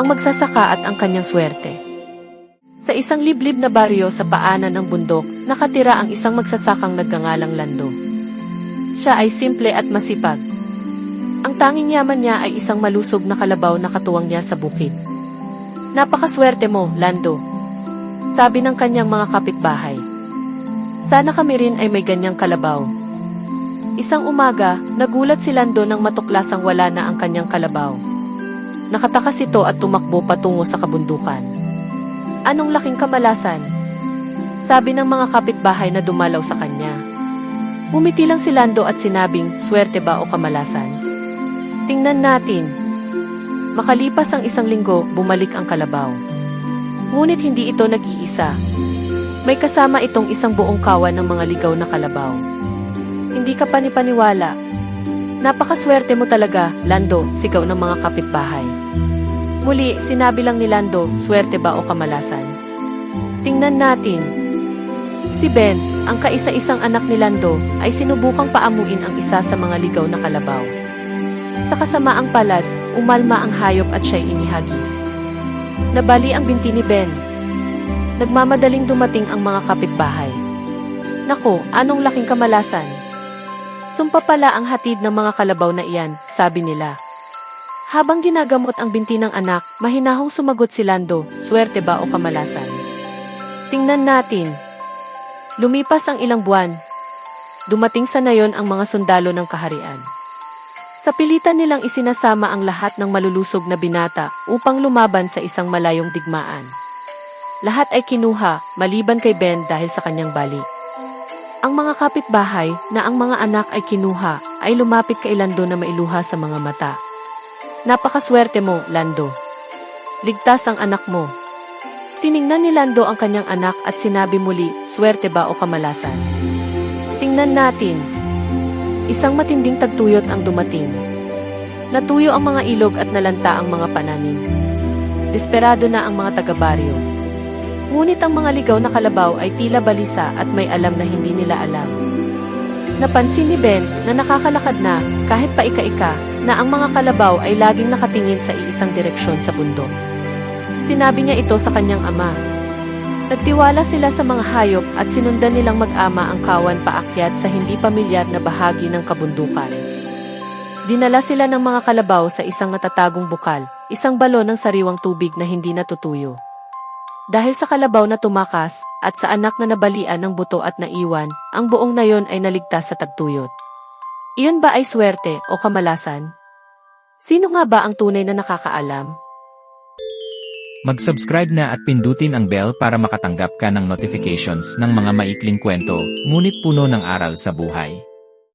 ang magsasaka at ang kanyang swerte. Sa isang liblib na baryo sa paanan ng bundok, nakatira ang isang magsasakang nagngangalang Lando. Siya ay simple at masipag. Ang tanging yaman niya ay isang malusog na kalabaw na katuwang niya sa bukid. Napakaswerte mo, Lando. Sabi ng kanyang mga kapitbahay. Sana kami rin ay may ganyang kalabaw. Isang umaga, nagulat si Lando nang matuklasang wala na ang kanyang kalabaw. Nakatakas ito at tumakbo patungo sa kabundukan. Anong laking kamalasan? Sabi ng mga kapitbahay na dumalaw sa kanya. Umiti lang si Lando at sinabing, swerte ba o kamalasan? Tingnan natin. Makalipas ang isang linggo, bumalik ang kalabaw. Ngunit hindi ito nag-iisa. May kasama itong isang buong kawan ng mga ligaw na kalabaw. Hindi ka panipaniwala. Napakaswerte mo talaga, Lando, sigaw ng mga kapitbahay. Muli, sinabi lang ni Lando, swerte ba o kamalasan? Tingnan natin. Si Ben, ang kaisa-isang anak ni Lando, ay sinubukang paamuin ang isa sa mga ligaw na kalabaw. Sa kasamaang palad, umalma ang hayop at siya'y inihagis. Nabali ang binti ni Ben. Nagmamadaling dumating ang mga kapitbahay. Nako, anong laking kamalasan? Sumpa pala ang hatid ng mga kalabaw na iyan, sabi nila. Habang ginagamot ang binti ng anak, mahinahong sumagot si Lando, swerte ba o kamalasan? Tingnan natin. Lumipas ang ilang buwan. Dumating sa nayon ang mga sundalo ng kaharian. Sa pilitan nilang isinasama ang lahat ng malulusog na binata upang lumaban sa isang malayong digmaan. Lahat ay kinuha, maliban kay Ben dahil sa kanyang bali. Ang mga kapitbahay na ang mga anak ay kinuha ay lumapit kay Lando na mailuha sa mga mata. Napakaswerte mo, Lando. Ligtas ang anak mo. Tiningnan ni Lando ang kanyang anak at sinabi muli, swerte ba o kamalasan? Tingnan natin. Isang matinding tagtuyot ang dumating. Natuyo ang mga ilog at nalanta ang mga pananim. Desperado na ang mga taga-baryo. Ngunit ang mga ligaw na kalabaw ay tila balisa at may alam na hindi nila alam. Napansin ni Ben na nakakalakad na, kahit pa ika-ika, na ang mga kalabaw ay laging nakatingin sa iisang direksyon sa bundok. Sinabi niya ito sa kanyang ama. Nagtiwala sila sa mga hayop at sinundan nilang mag-ama ang kawan paakyat sa hindi pamilyar na bahagi ng kabundukan. Dinala sila ng mga kalabaw sa isang natatagong bukal, isang balon ng sariwang tubig na hindi natutuyo. Dahil sa kalabaw na tumakas at sa anak na nabalian ng buto at naiwan, ang buong nayon ay naligtas sa tagtuyot. Iyon ba ay swerte o kamalasan? Sino nga ba ang tunay na nakakaalam? Mag-subscribe na at pindutin ang bell para makatanggap ka ng notifications ng mga maikling kwento, ngunit puno ng aral sa buhay.